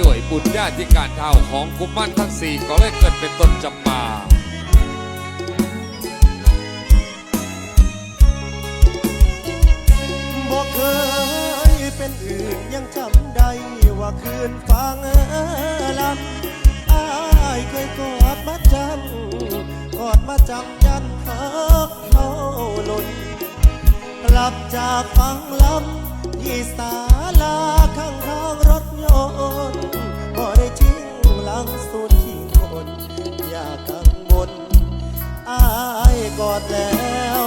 ด้วยบุญญาธิการเท่าของกุมารทั้งสี่ก็เลยเกิดเป็นต้นจำปาบอกเคยเป็นอื่นยังจำได้ว่าคืนฟังลำอายเคยกอดมาจำกอดมาจำยันหักเขาหล่นกลับจากฟังลำที่ศาลา กอดแล้ว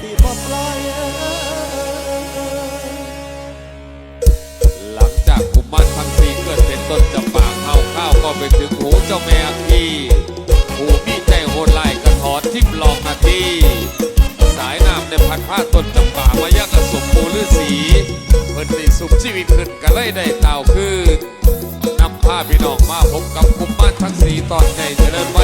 สิบ่ปล่อยหลังจากกุมารทั้งสี่เกิดเป็นต้นจำปาเข้าข้าวก็ไปถึงหูเจ้าแม่อัคคีหูพี่ใจโหดไล่กระถอนทิมลองนาทีสายน้ำในพันผ้าต้นจำปามายังอสมปูฤาษีเพิ่นได้สุขชีวิตขึ้นก็เลยได้เต่าคืนนำผ้าพี่น้องมาพบกับกุมารทั้งสี่ตอนใหญ่เจริญไว้อยู่กับปูฤาษี